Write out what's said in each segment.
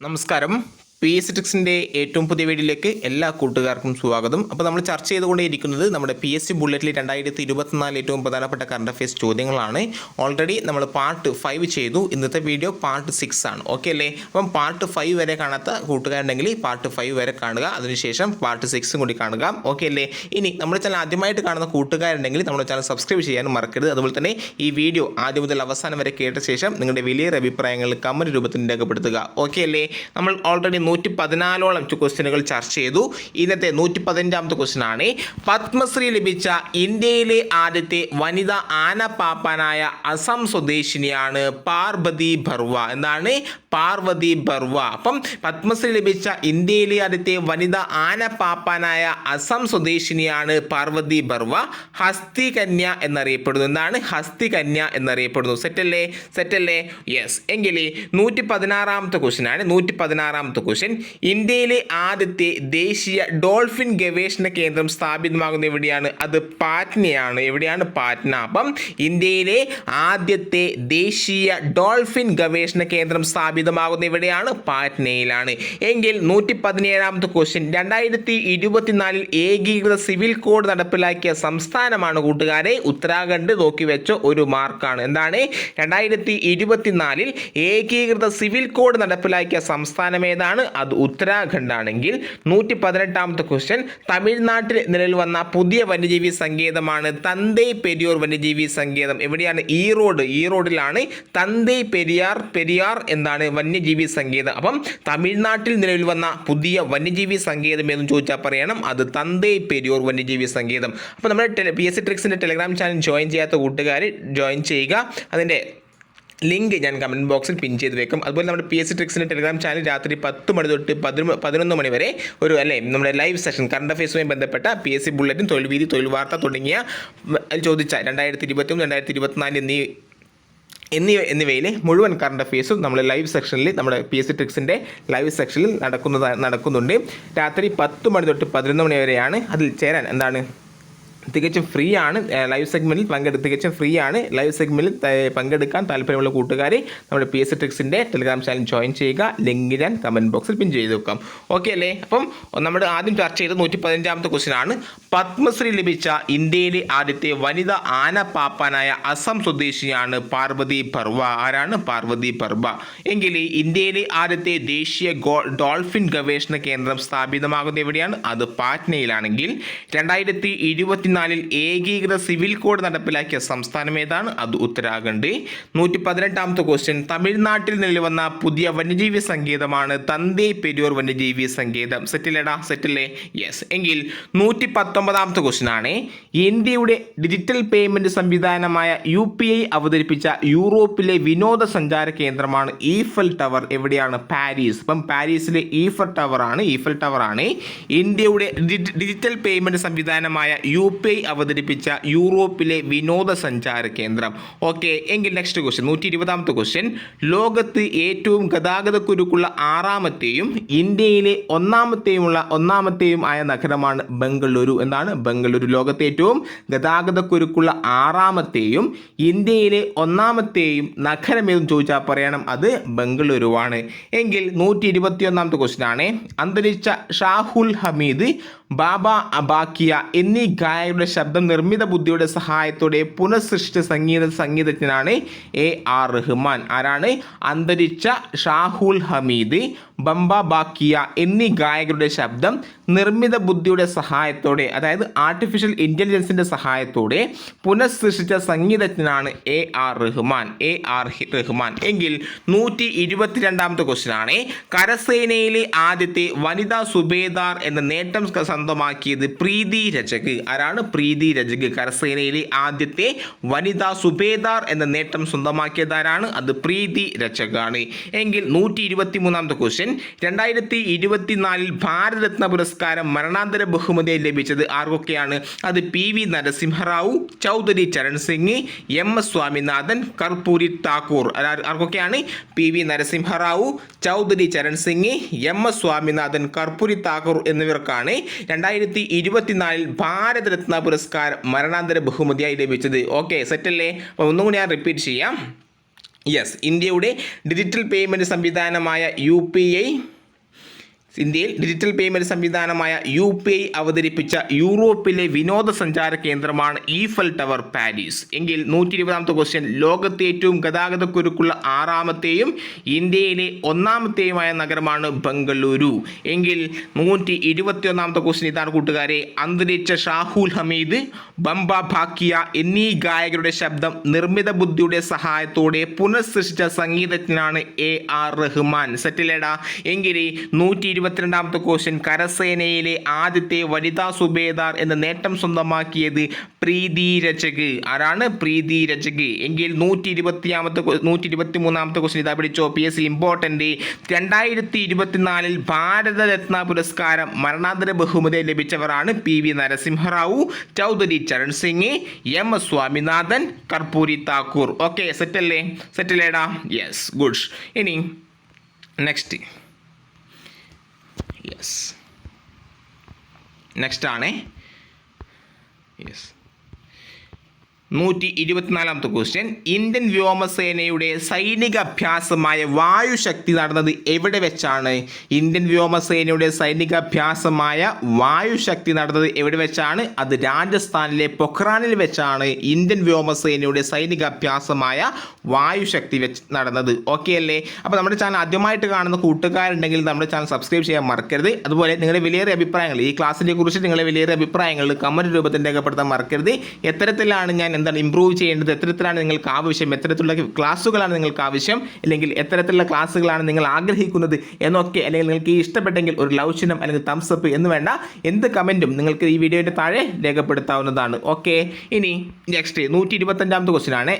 നമസ്കാരം. P S ടിക്സിന്റെ ഏറ്റവും പുതിയ വീഡിയോയിലേക്ക് എല്ലാ കൂട്ടുകാർക്കും സ്വാഗതം. അപ്പോൾ നമ്മൾ ചർച്ച ചെയ്തുകൊണ്ടേയിരിക്കുന്നത് നമ്മുടെ പി എസ് സി ബുള്ളറ്റിൽ രണ്ടായിരത്തി ഇരുപത്തിനാല് ഏറ്റവും പ്രധാനപ്പെട്ട കറണ്ട് അഫയേഴ്സ് ചോദ്യങ്ങളാണ്. ഓൾറെഡി നമ്മൾ പാർട്ട് ഫൈവ് ചെയ്തു. ഇന്നത്തെ വീഡിയോ പാർട്ട് സിക്സ് ആണ്. ഓക്കെ അല്ലേ? അപ്പം പാർട്ട് ഫൈവ് വരെ കാണാത്ത കൂട്ടുകാരുണ്ടെങ്കിൽ പാർട്ട് ഫൈവ് വരെ കാണുക. അതിനുശേഷം പാർട്ട് സിക്സും കൂടി കാണുക. ഓക്കെ അല്ലേ? ഇനി നമ്മുടെ ചാനൽ ആദ്യമായിട്ട് കാണുന്ന കൂട്ടുകാരുണ്ടെങ്കിൽ നമ്മുടെ ചാനൽ സബ്സ്ക്രൈബ് ചെയ്യാനും മറക്കരുത്. അതുപോലെ തന്നെ ഈ വീഡിയോ ആദ്യം മുതൽ അവസാനം വരെ കേട്ട ശേഷം നിങ്ങളുടെ വലിയൊരു അഭിപ്രായങ്ങൾ കമന്റ് രൂപത്തിൽ രേഖപ്പെടുത്തുക. ഓക്കെ അല്ലേ? നമ്മൾ ഓൾറെഡി നൂറ്റി പതിനാലോളം ക്വസ്റ്റ്യനുകൾ ചർച്ച ചെയ്തു. ഇന്നത്തെ നൂറ്റി പതിനഞ്ചാമത്തെ ക്വസ്റ്റ്യൻ ആണ് പത്മശ്രീ ലഭിച്ച ഇന്ത്യയിലെ ആദ്യത്തെ വനിതാ ആനപ്പാപ്പാനായ അസം സ്വദേശിനിയാണ് പാർബതി ഭർവ എന്താണ്? പാർവതി ബർവ. അപ്പം പത്മശ്രീ ലഭിച്ച ഇന്ത്യയിലെ ആദ്യത്തെ വനിതാ ആന പാപ്പാനായ അസം സ്വദേശിനിയാണ് പാർവതി ബർവ. ഹസ്തി കന്യ എന്നറിയപ്പെടുന്നു. എന്താണ്? ഹസ്തി കന്യ എന്നറിയപ്പെടുന്നു. സെറ്റല്ലേ? സെറ്റല്ലേ? യെസ് എങ്കിൽ നൂറ്റി പതിനാറാമത്തെ ആണ്. നൂറ്റി പതിനാറാമത്തെ ക്വസ്റ്റ്യൻ ഇന്ത്യയിലെ ആദ്യത്തെ ദേശീയ ഡോൾഫിൻ ഗവേഷണ കേന്ദ്രം സ്ഥാപിതമാകുന്ന എവിടെയാണ്? അത് പാറ്റ്നയാണ്. എവിടെയാണ്? പാറ്റ്ന. അപ്പം ഇന്ത്യയിലെ ആദ്യത്തെ ദേശീയ ഡോൾഫിൻ ഗവേഷണ കേന്ദ്രം സ്ഥാപിതമാകുന്ന ഇവിടെയാണ് പാറ്റ്നയിലാണ്. എങ്കിൽ നൂറ്റി പതിനേഴാമത്തെ ക്വസ്റ്റ്യൻ രണ്ടായിരത്തി ഇരുപത്തിനാലിൽ ഏകീകൃത സിവിൽ കോഡ് നടപ്പിലാക്കിയ സംസ്ഥാനമാണ് കൂട്ടുകാരെ. ഉത്തരാഖണ്ഡ് നോക്കി വെച്ച ഒരു മാർക്കാണ്. എന്താണ്? രണ്ടായിരത്തി ഇരുപത്തിനാലിൽ ഏകീകൃത സിവിൽ കോഡ് നടപ്പിലാക്കിയ സംസ്ഥാനം ഏതാണ്? അത് ഉത്തരാഖണ്ഡ് ആണെങ്കിൽ നൂറ്റി പതിനെട്ടാമത്തെ ക്വസ്റ്റ്യൻ തമിഴ്നാട്ടിൽ നിലവിൽ വന്ന പുതിയ വന്യജീവി സങ്കേതമാണ് തന്തേ പെരിയോർ വന്യജീവി സങ്കേതം. എവിടെയാണ്? ഈറോഡ്. ഈറോഡിലാണ് തന്തേ പെരിയാർ പെരിയാർ എന്താണ്? വന്യജീവി സങ്കേതം. അപ്പം തമിഴ്നാട്ടിൽ നിലവിൽ വന്ന പുതിയ വന്യജീവി സങ്കേതം എന്ന് ചോദിച്ചാൽ പറയണം അത് തന്തേ പെരിയോർ വന്യജീവി സങ്കേതം. അപ്പോൾ നമ്മുടെ പി എസ് സി ട്രിക്സിന്റെ ടെലഗ്രാം ചാനൽ ജോയിൻ ചെയ്യാത്ത കൂട്ടുകാർ ജോയിൻ ചെയ്യുക. അതിന്റെ ലിങ്ക് ഞാൻ കമന്റ് ബോക്സിൽ പിൻ ചെയ്ത് വെക്കും. അതുപോലെ നമ്മുടെ പി എസ് സി ട്രിക്സിന്റെ ടെലഗ്രാം ചാനൽ രാത്രി പത്ത് മണി തൊട്ട് പതിനൊന്ന് പതിനൊന്ന് മണി വരെ ഒരു അല്ലേ നമ്മുടെ ലൈവ് സെഷൻ കറണ്ട് അഫയേഴ്സുമായി ബന്ധപ്പെട്ട പി എസ് സി ബുള്ളറ്റും തൊഴിൽ വീതി തൊഴിൽ വാർത്ത തുടങ്ങിയ ചോദിച്ച രണ്ടായിരത്തി ഇരുപത്തിയൊന്ന് രണ്ടായിരത്തി ഇരുപത്തിനാല് എന്നീ എന്നിവ എന്നിവയിലെ മുഴുവൻ കറണ്ട് അഫയേഴ്സും നമ്മൾ ലൈവ് സെക്ഷനിൽ നമ്മുടെ പി എസ് സി ട്രിക്സിന്റെ ലൈവ് സെക്ഷനിൽ നടക്കുന്നത് നടക്കുന്നുണ്ട്. രാത്രി പത്ത് മണി തൊട്ട് പതിനൊന്ന് മണി വരെയാണ് അതിൽ ചേരാൻ. എന്താണ്? തികച്ചും ഫ്രീ ആണ്. ലൈവ് സെഗ്മെന്റിൽ പങ്കെടു തികച്ചും ഫ്രീ ആണ്. ലൈവ് സെഗ്മെന്റിൽ പങ്കെടുക്കാൻ താല്പര്യമുള്ള കൂട്ടുകാരെ നമ്മുടെ പി എസ് ട്രിക്സിന്റെ ടെലിഗ്രാം ചാനൽ ജോയിൻ ചെയ്യുക. ലിങ്ക് ഞാൻ കമന്റ് ബോക്സിൽ പിൻ ചെയ്ത് വെക്കാം ഓക്കെ അല്ലേ? അപ്പം നമ്മുടെ ആദ്യം ചർച്ച ചെയ്ത നൂറ്റി പതിനഞ്ചാമത്തെ ക്വസ്റ്റ്യൻ ആണ്. പത്മശ്രീ ലഭിച്ച ഇന്ത്യയിലെ ആദ്യത്തെ വനിത ആന പാപ്പാനായ അസം സ്വദേശിയാണ് പാർവതി പർവ. ആരാണ്? പാർവതി പർവ. എങ്കിൽ ഇന്ത്യയിലെ ആദ്യത്തെ ദേശീയ ഡോൾഫിൻ ഗവേഷണ കേന്ദ്രം സ്ഥാപിതമാകുന്ന എവിടെയാണ്? അത് പാറ്റ്നയിലാണെങ്കിൽ രണ്ടായിരത്തി ഇരുപത്തിനാലിൽ ഏകീകൃത സിവിൽ കോഡ് നടപ്പിലാക്കിയ സംസ്ഥാനം ഏതാണ്? അത് ഉത്തരാഖണ്ഡ്. നൂറ്റി പതിനെട്ടാമത്തെ ക്വസ്റ്റ്യൻ തമിഴ്നാട്ടിൽ നിലവന്ന പുതിയ വന്യജീവി സങ്കേതമാണ് തന്തേ പെരിയൂർ വന്യജീവി സങ്കേതം. സെറ്റിലേടാ സെറ്റില്ലേ യെസ് എങ്കിൽ നൂറ്റി പത്തൊമ്പതാമത്തെ ക്വസ്റ്റ്യൻ ആണ്. ഇന്ത്യയുടെ ഡിജിറ്റൽ പേയ്മെന്റ് സംവിധാനമായ യു പി ഐ അവതരിപ്പിച്ച യൂറോപ്പിലെ വിനോദസഞ്ചാര കേന്ദ്രമാണ് ഈഫൽ ടവർ എവിടെയാണ്? പാരീസ് ഇപ്പം പാരീസിലെ ഈഫൽ ടവർ ആണ്. ഈഫൽ ടവർ ആണ്. ഇന്ത്യയുടെ ഡിജിറ്റൽ പേയ്മെന്റ് സംവിധാനമായ യു പി ഐ അവതരിപ്പിച്ച യൂറോപ്പിലെ വിനോദസഞ്ചാര കേന്ദ്രം. ഓക്കെ എങ്കിൽ നെക്സ്റ്റ് ക്വസ്റ്റ്യൻ നൂറ്റി ഇരുപതാമത്തെ ക്വസ്റ്റ്യൻ ലോകത്ത് ഏറ്റവും ഗതാഗതക്കുരുക്കുള്ള ആറാമത്തെയും ഇന്ത്യയിലെ ഒന്നാമത്തെയുമുള്ള ഒന്നാമത്തെയും ആയ നഗരമാണ് ബംഗളൂരു. എന്താണ്? ബംഗളൂരു ലോകത്തെ ഏറ്റവും ഗതാഗതക്കുരുക്കുള്ള ആറാമത്തെയും ഇന്ത്യയിലെ ഒന്നാമത്തെയും നഗരമേതെന്ന് ചോദിച്ചാൽ പറയണം അത് ബംഗളൂരുവാണ്. എങ്കിൽ നൂറ്റി ഇരുപത്തിയൊന്നാമത്തെ ക്വസ്റ്റ്യൻ ആണ്. അന്തരിച്ച ഷാഹുൽ ഹമീദ് ബാബ അബാക്കിയ എന്നീ ഗായകരുടെ ശബ്ദം നിർമ്മിത ബുദ്ധിയുടെ സഹായത്തോടെ പുനഃസൃഷ്ടി സംഗീത സംഗീതജ്ഞനാണ് എ ആർ റഹ്മാൻ. ആരാണ്? അന്തരിച്ച ഷാഹുൽ ഹമീദ് ബംബ ബാക്കിയ എന്നീ ഗായകരുടെ ശബ്ദം നിർമ്മിത ബുദ്ധിയുടെ സഹായത്തോടെ അതായത് ആർട്ടിഫിഷ്യൽ ഇന്റലിജൻസിന്റെ സഹായത്തോടെ പുനഃസൃഷ്ടിച്ച സംഗീതജ്ഞനാണ് A R Rahman. A R Rahman. എങ്കിൽ നൂറ്റി ഇരുപത്തിരണ്ടാമത്തെ ക്വസ്റ്റ്യൻ ആണ് കരസേനയിലെ ആദ്യത്തെ വനിതാ സുബേദാർ എന്ന നേട്ടം സ്വന്തമാക്കിയത് പ്രീതി രചക്. ആരാണ്? പ്രീതി രജക് കരസേനയിലെ ആദ്യത്തെ വനിതാ സുബേദാർ എന്ന നേട്ടം സ്വന്തമാക്കിയത് ആരാണ് അത് പ്രീതി രജകാണ് എങ്കിൽ നൂറ്റി ഇരുപത്തി മൂന്നാമത്തെ ക്വസ്റ്റ്യൻ രണ്ടായിരത്തി ഇരുപത്തിനാലിൽ ഭാരതരത്ന പുരസ്കാരം മരണാന്തര ബഹുമതിയായി ലഭിച്ചത് ആർക്കൊക്കെയാണ്? അത് P V Narasimha Rao Chaudhary Charan Singh M S Swaminathan Karpoori Thakur ആർക്കൊക്കെയാണ്? P V Narasimha Rao Chaudhary Charan Singh M S Swaminathan Karpoori Thakur എന്നിവർക്കാണ്. രണ്ടായിരത്തി ഇരുപത്തിനാലിൽ ഭാരതരത്ന പുരസ്കാരം മരണാന്തര ബഹുമതിയായി ലഭിച്ചത്. ഓക്കെ സെറ്റല്ലേ അപ്പോൾ ഒന്നും കൂടി ഞാൻ റിപ്പീറ്റ് ചെയ്യാം. യെസ് ഇന്ത്യയുടെ ഡിജിറ്റൽ പേയ്മെന്റ് സംവിധാനമായ യു പി ഐ ഇന്ത്യയിൽ ഡിജിറ്റൽ പേയ്മെന്റ് സംവിധാനമായ യു പി ഐ അവതരിപ്പിച്ച യൂറോപ്പിലെ വിനോദസഞ്ചാര കേന്ദ്രമാണ് ഈഫൽ ടവർ പാരീസ്. എങ്കിൽ നൂറ്റി ഇരുപതാമത്തെ ക്വസ്റ്റ്യൻ ലോകത്തെ ഏറ്റവും ഗതാഗതക്കുരുക്കുള്ള ആറാമത്തെയും ഇന്ത്യയിലെ ഒന്നാമത്തെയുമായ നഗരമാണ് ബംഗളൂരു. എങ്കിൽ നൂറ്റി ഇരുപത്തി ഒന്നാമത്തെ ക്വസ്റ്റ്യൻ ഇതാണ് കൂട്ടുകാരെ. അന്തരിച്ച ഷാഹുൽ ഹമീദ് ബംബ ഭാക്കിയ എന്നീ ഗായകരുടെ ശബ്ദം നിർമ്മിത ബുദ്ധിയുടെ സഹായത്തോടെ പുനഃസൃഷ്ടിച്ച സംഗീതജ്ഞനാണ് എ ആർ റഹ്മാൻ. സെറ്റിലേടാ എങ്കിൽ നൂറ്റി ഇരുപത്തിരണ്ടാമത്തെ ക്വസ്റ്റ്യൻ കരസേനയിലെ ആദ്യത്തെ വനിതാ സുബേദാർ എന്ന നേട്ടം സ്വന്തമാക്കിയത് പ്രീതി രചക്. ആരാണ് പ്രീതി രചക്? എങ്കിൽ നൂറ്റി ഇരുപത്തിയാമത്തെ നൂറ്റി ഇരുപത്തി മൂന്നാമത്തെ ക്വസ്റ്റ്യൻ ഇതാ പിടിച്ചോ. പി എസ് സി ഇമ്പോർട്ടന്റ് രണ്ടായിരത്തി ഇരുപത്തിനാലിൽ ഭാരതരത്ന പുരസ്കാരം മരണാന്തര ബഹുമതി ലഭിച്ചവരാണ് P. V. Narasimha Rao Chaudhary Charan Singh M. S. Swaminathan Karpoori Thakur. Okay സെറ്റല്ലേ സെറ്റല്ലേടാ യെസ് ഗുഡ് ഇനി നെക്സ്റ്റ് യെസ് നെക്സ്റ്റ് ആണ്. യെസ് നൂറ്റി ഇരുപത്തിനാലാമത്തെ ക്വസ്റ്റ്യൻ ഇന്ത്യൻ വ്യോമസേനയുടെ സൈനിക അഭ്യാസമായ വായുശക്തി നടന്നത് എവിടെ വെച്ചാണ്? ഇന്ത്യൻ വ്യോമസേനയുടെ സൈനിക അഭ്യാസമായ വായുശക്തി നടന്നത് എവിടെ വെച്ചാണ്? അത് രാജസ്ഥാനിലെ പൊഖ്രാനിൽ വെച്ചാണ് ഇന്ത്യൻ വ്യോമസേനയുടെ സൈനിക അഭ്യാസമായ വായുശക്തി വെച്ച് നടന്നത്. ഓക്കെ അല്ലേ? അപ്പോൾ നമ്മുടെ ചാനൽ ആദ്യമായിട്ട് കാണുന്ന കൂട്ടുകാരുണ്ടെങ്കിൽ നമ്മുടെ ചാനൽ സബ്സ്ക്രൈബ് ചെയ്യാൻ മറക്കരുത്. അതുപോലെ നിങ്ങളുടെ വിലയേറിയ അഭിപ്രായങ്ങൾ ഈ ക്ലാസ്സിനെ കുറിച്ച് നിങ്ങളുടെ വിലയേറിയ അഭിപ്രായങ്ങൾ കമന്റ് രൂപത്തിൽ രേഖപ്പെടുത്താൻ മറക്കരുത്. എത്തരത്തിലാണ് ഞാൻ എന്താണ് ഇമ്പ്രൂവ് ചെയ്യേണ്ടത്? എത്തരത്തിലാണ് നിങ്ങൾക്ക് ആവശ്യം? എത്തരത്തിലുള്ള ക്ലാസ്സുകളാണ് നിങ്ങൾക്ക് ആവശ്യം? അല്ലെങ്കിൽ എത്തരത്തിലുള്ള ക്ലാസ്സുകളാണ് നിങ്ങൾ ആഗ്രഹിക്കുന്നത് എന്നൊക്കെ അല്ലെങ്കിൽ നിങ്ങൾക്ക് ഇഷ്ടപ്പെട്ടെങ്കിൽ ഒരു ലവ് ചിഹ്നം അല്ലെങ്കിൽ തംസ് അപ്പ് എന്ന് വേണ്ട എന്ത് കമന്റും നിങ്ങൾക്ക് ഈ വീഡിയോയുടെ താഴെ രേഖപ്പെടുത്താവുന്നതാണ്. ഓക്കെ ഇനി നെക്സ്റ്റ് നൂറ്റി ഇരുപത്തഞ്ചാമത്തെ ക്വസ്റ്റ്യൻ ആണ്.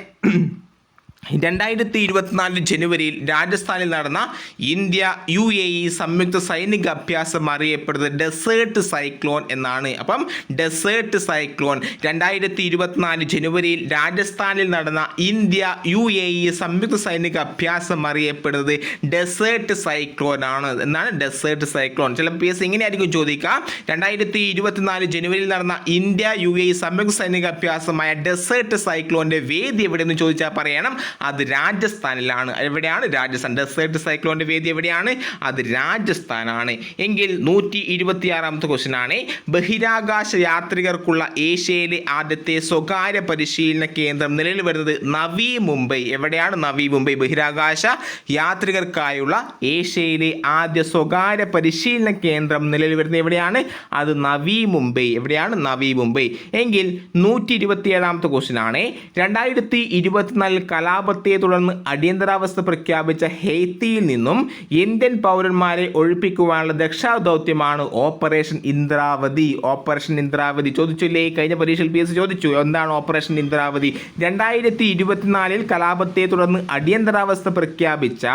രണ്ടായിരത്തി ഇരുപത്തിനാല് ജനുവരിയിൽ രാജസ്ഥാനിൽ നടന്ന ഇന്ത്യ യു എ ഇ സംയുക്ത സൈനിക അഭ്യാസം അറിയപ്പെടുന്നത് ഡെസേർട്ട് സൈക്ലോൺ എന്നാണ്. അപ്പം ഡെസേർട്ട് സൈക്ലോൺ രണ്ടായിരത്തി ഇരുപത്തിനാല് ജനുവരിയിൽ രാജസ്ഥാനിൽ നടന്ന ഇന്ത്യ യു എ ഇ സംയുക്ത സൈനിക അഭ്യാസം അറിയപ്പെടുന്നത് ഡെസേർട്ട് സൈക്ലോൺ ആണ്. എന്നാണ് ഡെസേർട്ട് സൈക്ലോൺ ചില പി എസ് ഇങ്ങനെയായിരിക്കും ചോദിക്കുക. രണ്ടായിരത്തി ഇരുപത്തിനാല് ജനുവരിയിൽ നടന്ന ഇന്ത്യ യു എ ഇ സംയുക്ത സൈനിക അഭ്യാസമായ ഡെസേർട്ട് സൈക്ലോണിന്റെ വേദി എവിടെയെന്ന് ചോദിച്ചാൽ പറയണം. അത് രാജസ്ഥാനിലാണ്. എവിടെയാണ്? രാജസ്ഥാൻ. ഡെസേർട്ട് സൈക്ലോണിന്റെ വേദി എവിടെയാണ്? അത് രാജസ്ഥാനാണ്. എങ്കിൽ നൂറ്റി ഇരുപത്തിയാറാമത്തെ ക്വസ്റ്റ്യൻ ആണ്. ബഹിരാകാശ യാത്രികർക്കുള്ള ഏഷ്യയിലെ ആദ്യത്തെ സ്വകാര്യ പരിശീലന കേന്ദ്രം നിലവിൽ വരുന്നത് നവി മുംബൈ. എവിടെയാണ് നവി മുംബൈ? ബഹിരാകാശ യാത്രികർക്കായുള്ള ഏഷ്യയിലെ ആദ്യ സ്വകാര്യ പരിശീലന കേന്ദ്രം നിലവിൽ വരുന്നത് എവിടെയാണ്? അത് നവി മുംബൈ. എവിടെയാണ് നവി മുംബൈ? എങ്കിൽ നൂറ്റി ഇരുപത്തിയേഴാമത്തെ ക്വസ്റ്റ്യൻ ആണ്. രണ്ടായിരത്തി ഇരുപത്തിനാലിൽ കലാപത്തെ തുടർന്ന് അടിയന്തരാവസ്ഥ പ്രഖ്യാപിച്ച ഹെയ്ത്തിയിൽ നിന്നും ഇന്ത്യൻ പൗരന്മാരെ ഒഴിപ്പിക്കുവാനുള്ള രക്ഷാദൗത്യമാണ് ഓപ്പറേഷൻ ഇന്ദ്രാവതി. ഓപ്പറേഷൻ ഇന്ദ്രാവതി. ചോദിച്ചില്ലേ? കഴിഞ്ഞ പരീക്ഷയിൽ പി എസ് ചോദിച്ചു. എന്താണ് ഓപ്പറേഷൻ ഇന്ദ്രാവതി? രണ്ടായിരത്തി ഇരുപത്തിനാലിൽ കലാപത്തെ തുടർന്ന് അടിയന്തരാവസ്ഥ പ്രഖ്യാപിച്ച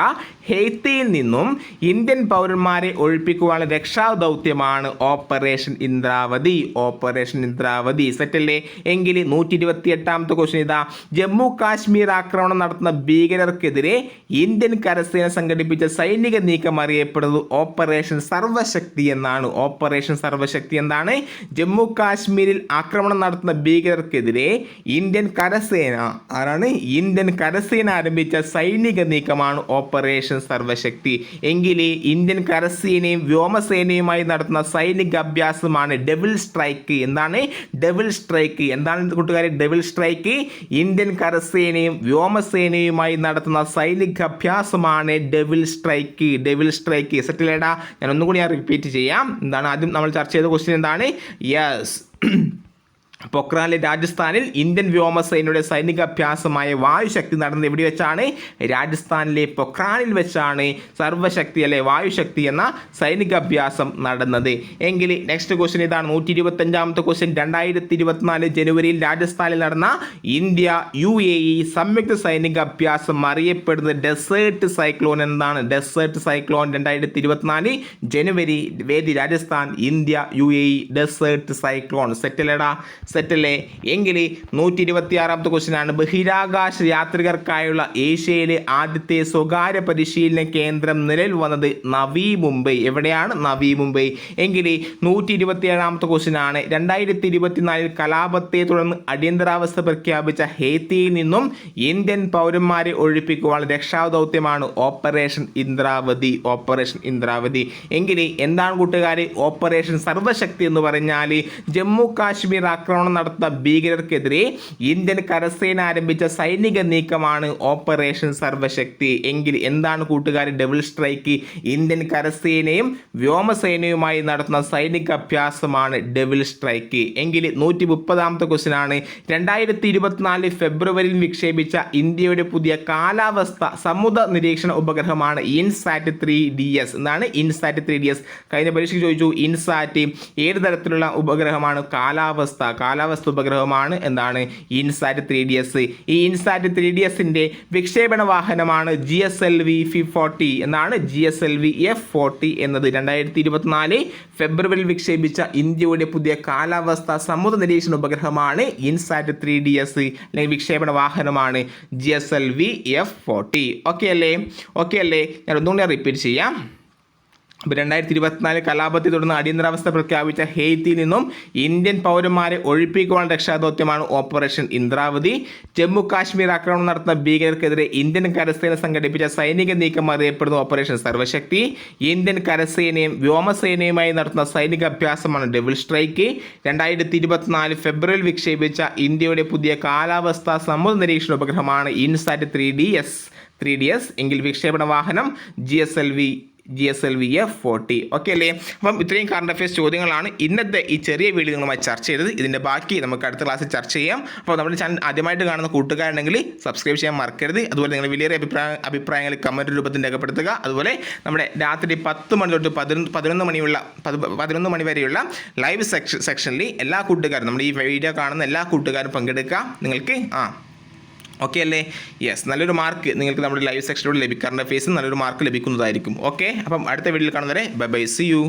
ഹെയ്ത്തിയിൽ നിന്നും ഇന്ത്യൻ പൗരന്മാരെ ഒഴിപ്പിക്കുവാനുള്ള രക്ഷാദൗത്യമാണ് ഓപ്പറേഷൻ ഇന്ദ്രാവതി. ഓപ്പറേഷൻ ഇന്ദ്രാവതി. സെറ്റല്ലേ? എങ്കിൽ നൂറ്റി ഇരുപത്തി എട്ടാമത്തെ ക്വസ്റ്റ്യൻ ഇതാ. ജമ്മു കാശ്മീർ ആക്രമണം നടത്തുന്ന ഭീകരർക്കെതിരെ ഇന്ത്യൻ കരസേന സംഘടിപ്പിച്ച സൈനിക നീക്കം അറിയപ്പെടുന്നത് ഓപ്പറേഷൻ സർവശക്തി എന്നാണ്. ഓപ്പറേഷൻ സർവശക്തി എന്താണ്? ജമ്മു കാശ്മീരിൽ ആക്രമണം നടത്തുന്ന ഭീകരർക്കെതിരെ ഇന്ത്യൻ കരസേന ആരാണ്? ഇന്ത്യൻ കരസേന ആരംഭിച്ച സൈനിക നീക്കമാണ് ഓപ്പറേഷൻ സർവശക്തി. എങ്കിൽ ഇന്ത്യൻ കരസേനയും വ്യോമസേനയുമായി നടത്തുന്ന സൈനിക അഭ്യാസമാണ് ഡെവിൾ സ്ട്രൈക്ക് എന്താണ്? Devil strike. എന്താണ് കൂട്ടുകാരെ? Devil strike. ഇന്ത്യൻ കരസേനയും വ്യോമസേനയുമായി നടത്തുന്ന സൈനിക അഭ്യാസമാണ് ഡെവിൽ സ്ട്രൈക്ക് ഡെവിൽ സ്ട്രൈക്ക് സെറ്റിലേടാ ഞാൻ ഒന്നുകൂടി ഞാൻ റിപ്പീറ്റ് ചെയ്യാം. എന്താണ് ആദ്യം നമ്മൾ ചർച്ച ചെയ്ത ക്വസ്റ്റ്യൻ എന്താണ്? യെസ് പൊക്രാനിലെ രാജസ്ഥാനിൽ ഇന്ത്യൻ വ്യോമസേനയുടെ സൈനികാഭ്യാസമായ വായുശക്തി നടന്നത് എവിടെ വെച്ചാണ്? രാജസ്ഥാനിലെ പൊക്രാനിൽ വെച്ചാണ് സർവശക്തി അല്ലെ വായുശക്തി എന്ന സൈനികാഭ്യാസം നടന്നത്. എങ്കിൽ നെക്സ്റ്റ് ക്വസ്റ്റ്യൻ ഇതാണ്. നൂറ്റി ഇരുപത്തഞ്ചാമത്തെ ക്വസ്റ്റ്യൻ രണ്ടായിരത്തി ഇരുപത്തിനാല് ജനുവരിയിൽ രാജസ്ഥാനിൽ നടന്ന ഇന്ത്യ യു എ ഇ സംയുക്ത സൈനികാഭ്യാസം അറിയപ്പെടുന്നത് ഡെസേർട്ട് സൈക്ലോൺ എന്നാണ് ഡെസേർട്ട് സൈക്ലോൺ രണ്ടായിരത്തി ഇരുപത്തിനാല് ജനുവരി വേദി Rajasthan India U A E desert cyclone സെറ്റിലടാ സെറ്റല്ലേ? എങ്കിൽ നൂറ്റി ഇരുപത്തി ആറാമത്തെ ക്വസ്റ്റ്യൻ ആണ് ബഹിരാകാശ യാത്രികർക്കായുള്ള ഏഷ്യയിലെ ആദ്യത്തെ സ്വകാര്യ പരിശീലന കേന്ദ്രം നിലവിൽ വന്നത് നവി മുംബൈ. എവിടെയാണ് നവി മുംബൈ? എങ്കിൽ നൂറ്റി ഇരുപത്തി ഏഴാമത്തെ ക്വസ്റ്റ്യൻ ആണ് രണ്ടായിരത്തി ഇരുപത്തിനാലിൽ കലാപത്തെ തുടർന്ന് അടിയന്തരാവസ്ഥ പ്രഖ്യാപിച്ച ഹേത്തിയിൽ നിന്നും ഇന്ത്യൻ പൗരന്മാരെ ഒഴിപ്പിക്കുവാനുള്ള രക്ഷാദൗത്യമാണ് ഓപ്പറേഷൻ ഇന്ദ്രാവതി ഓപ്പറേഷൻ ഇന്ദ്രാവതി. എങ്കിൽ എന്താണ് കൂട്ടുകാർ ഓപ്പറേഷൻ സർവശക്തി എന്ന് പറഞ്ഞാൽ ജമ്മു കാശ്മീർ ആക്രമണം നടത്തുന്ന ഭീകരർക്കെതിരെ ഇന്ത്യൻ കരസേന ആരംഭിച്ച സൈനിക നീക്കമാണ് ഓപ്പറേഷൻ സർവശക്തി എങ്കിൽ എന്താണ് കൂട്ടുകാർ ഡബിൾ സ്ട്രൈക്ക്? ഇന്ത്യൻ കരസേനയും വ്യോമസേനയുമായി നടത്തുന്ന സൈനിക അഭ്യാസമാണ് ഡബിൾ സ്ട്രൈക്ക്. എങ്കിൽ നൂറ്റി മുപ്പതാമത്തെ ക്വസ്റ്റ്യൻ ആണ് രണ്ടായിരത്തി ഇരുപത്തിനാല് ഫെബ്രുവരിയിൽ വിക്ഷേപിച്ച ഇന്ത്യയുടെ പുതിയ കാലാവസ്ഥ സമുദ്ര നിരീക്ഷണ ഉപഗ്രഹമാണ് ഇൻസാറ്റ് ത്രീ ഡി എസ്. എന്നാണ് ഇൻസാറ്റ് ത്രീ ഡി എസ്? കഴിഞ്ഞ പരീക്ഷയ്ക്ക് ചോദിച്ചു ഇൻസാറ്റ് ഏത് തരത്തിലുള്ള ഉപഗ്രഹമാണ് കാലാവസ്ഥ? കാലാവസ്ഥ ഉപഗ്രഹമാണ് എന്താണ് ഇൻസാറ്റ് ത്രീ ഡി എസ്. ഈ ഇൻസാറ്റ് ത്രീ ഡി എസിന്റെ വിക്ഷേപണ വാഹനമാണ് G S L V F forty എന്നാണ് G S L V F forty എന്നത്. രണ്ടായിരത്തി ഇരുപത്തിനാല് ഫെബ്രുവരിയിൽ വിക്ഷേപിച്ച ഇന്ത്യയുടെ പുതിയ കാലാവസ്ഥ സമുദ്ര നിരീക്ഷണ ഉപഗ്രഹമാണ് ഇൻസാറ്റ് ത്രീ ഡി എസ് അല്ലെങ്കിൽ വിക്ഷേപണ വാഹനമാണ് G S L V F forty. Okay അല്ലേ? ഓക്കെ അല്ലേ? ഞാൻ ഒന്നുകൂടി റിപ്പീറ്റ് ചെയ്യാം. രണ്ടായിരത്തി ഇരുപത്തിനാല് കലാപത്തെ തുടർന്ന് അടിയന്തരാവസ്ഥ പ്രഖ്യാപിച്ച ഹെയ്ത്തിയിൽ നിന്നും ഇന്ത്യൻ പൗരന്മാരെ ഒഴിപ്പിക്കുവാനുള്ള രക്ഷാദൗത്യമാണ് ഓപ്പറേഷൻ ഇന്ദ്രാവതി. ജമ്മു കാശ്മീർ ആക്രമണം നടത്തുന്ന ഭീകരർക്കെതിരെ ഇന്ത്യൻ കരസേന സംഘടിപ്പിച്ച സൈനിക നീക്കം അറിയപ്പെടുന്ന ഓപ്പറേഷൻ സർവശക്തി ഇന്ത്യൻ കരസേനയും വ്യോമസേനയുമായി നടത്തുന്ന സൈനിക അഭ്യാസമാണ് ഡെവിൾ സ്ട്രൈക്ക്. രണ്ടായിരത്തി ഇരുപത്തിനാല് ഫെബ്രുവരിയിൽ വിക്ഷേപിച്ച ഇന്ത്യയുടെ പുതിയ കാലാവസ്ഥാ സമുദ്ര നിരീക്ഷണ ഉപഗ്രഹമാണ് INSAT three D S. Three D S എങ്കിൽ വിക്ഷേപണ വാഹനം G S L V. G S L V A forty okay അല്ലേ? അപ്പം ഇത്രയും കറണ്ട് അഫയേഴ്സ് ചോദ്യങ്ങളാണ് ഇന്നത്തെ ഈ ചെറിയ വീഡിയോ നിങ്ങളുമായി ചർച്ച ചെയ്തത്. ഇതിന്റെ ബാക്കി നമുക്ക് അടുത്ത ക്ലാസ്സിൽ ചർച്ച ചെയ്യാം. അപ്പോൾ നമ്മുടെ ചാനൽ ആദ്യമായിട്ട് കാണുന്ന കൂട്ടുകാരുണ്ടെങ്കിൽ സബ്സ്ക്രൈബ് ചെയ്യാൻ മറക്കരുത്. അതുപോലെ നിങ്ങൾ വലിയ അഭിപ്രായ അഭിപ്രായങ്ങൾ കമന്റ് രൂപത്തിൽ രേഖപ്പെടുത്തുക. അതുപോലെ നമ്മുടെ രാത്രി പത്ത് മണി തൊട്ട് പതിനൊന്ന് പതിനൊന്ന് മണിയുള്ള പത് പതിനൊന്ന് മണി വരെയുള്ള ലൈവ് സെക്ഷൻ സെക്ഷനിൽ എല്ലാ കൂട്ടുകാരും നമ്മുടെ ഈ വീഡിയോ കാണുന്ന എല്ലാ കൂട്ടുകാരും പങ്കെടുക്കുക. നിങ്ങൾക്ക് ആ ഓക്കെ അല്ലേ? യെസ് നല്ലൊരു മാർക്ക് നിങ്ങൾക്ക് നമ്മുടെ ലൈവ് സെക്ഷനിലൂടെ ലഭിക്കാറുണ്ട്. ഫേസ് നല്ലൊരു മാർക്ക് ലഭിക്കുന്നതായിരിക്കും. ഓക്കെ അപ്പം അടുത്ത വീഡിയോയിൽ കാണുന്നവരെ ബൈ ബൈ സി യു